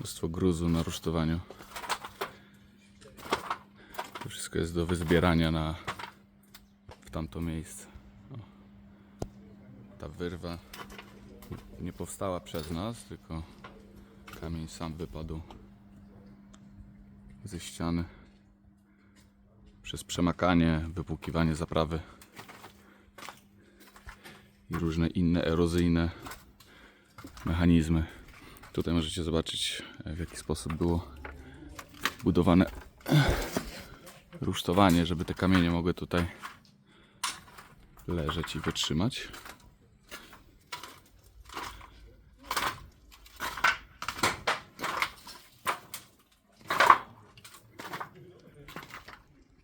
Mnóstwo gruzu na rusztowaniu. To wszystko jest do wyzbierania na w tamto miejsce. O. Ta wyrwa nie powstała przez nas, tylko kamień sam wypadł ze ściany przez przemakanie, wypłukiwanie zaprawy i różne inne erozyjne mechanizmy. Tutaj możecie zobaczyć w jaki sposób było budowane rusztowanie, żeby te kamienie mogły tutaj leżeć i wytrzymać.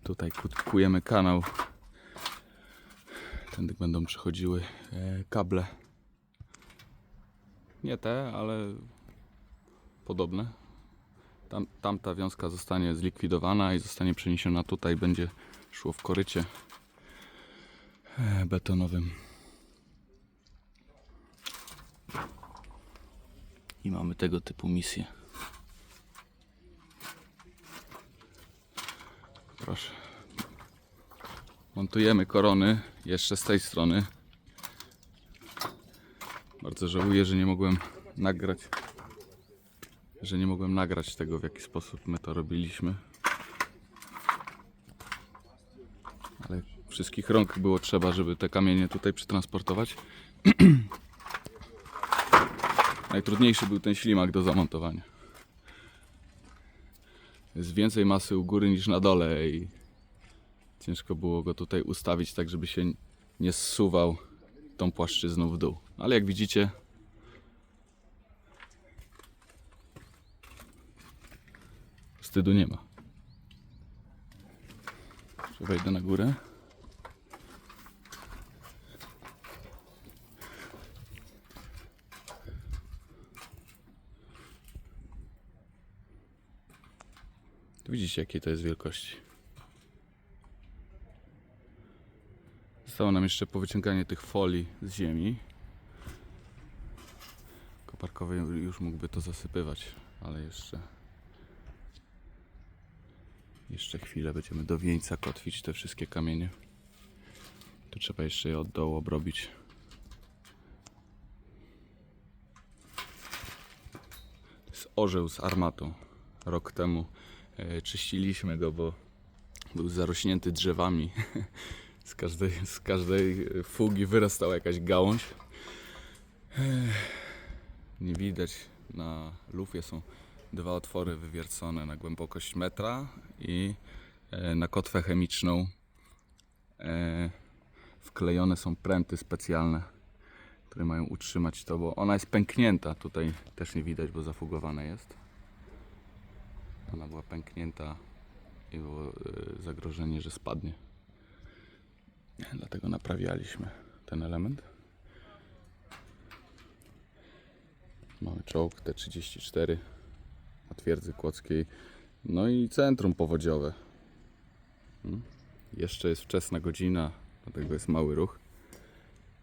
Tutaj ku- kujemy kanał. Tędy będą przechodziły e, kable. Nie te, ale podobne. Tam, tamta wiązka zostanie zlikwidowana i zostanie przeniesiona tutaj. Będzie szło w korycie e, betonowym. I mamy tego typu misję. Proszę. Montujemy korony jeszcze z tej strony. Bardzo żałuję, że nie mogłem nagrać, że nie mogłem nagrać tego, w jaki sposób my to robiliśmy. Ale wszystkich rąk było trzeba, żeby te kamienie tutaj przetransportować. Najtrudniejszy był ten ślimak do zamontowania. Jest więcej masy u góry niż na dole i ciężko było go tutaj ustawić tak, żeby się nie zsuwał tą płaszczyzną w dół. Ale jak widzicie, wstydu nie ma. Wejdę na górę. Widzicie, jakiej to jest wielkości. Zostało nam jeszcze powyciąganie tych folii z ziemi. Koparkowy już mógłby to zasypywać, ale jeszcze jeszcze chwilę będziemy do wieńca kotwić te wszystkie kamienie. Tu trzeba jeszcze je od dołu obrobić. To jest orzeł z armatą. Rok temu e, czyściliśmy go, bo był zarośnięty drzewami. Z każdej, z każdej fugi wyrastała jakaś gałąź. Nie widać. Na lufie są dwa otwory wywiercone na głębokość metra i e, na kotwę chemiczną e, wklejone są pręty specjalne, które mają utrzymać to, bo ona jest pęknięta. Tutaj też nie widać, bo zafugowana jest. Ona była pęknięta i było e, zagrożenie, że spadnie. Dlatego naprawialiśmy ten element. Mamy czołg T34 na twierdzy kłodzkiej. No i centrum powodziowe. Hmm. Jeszcze jest wczesna godzina, dlatego jest mały ruch.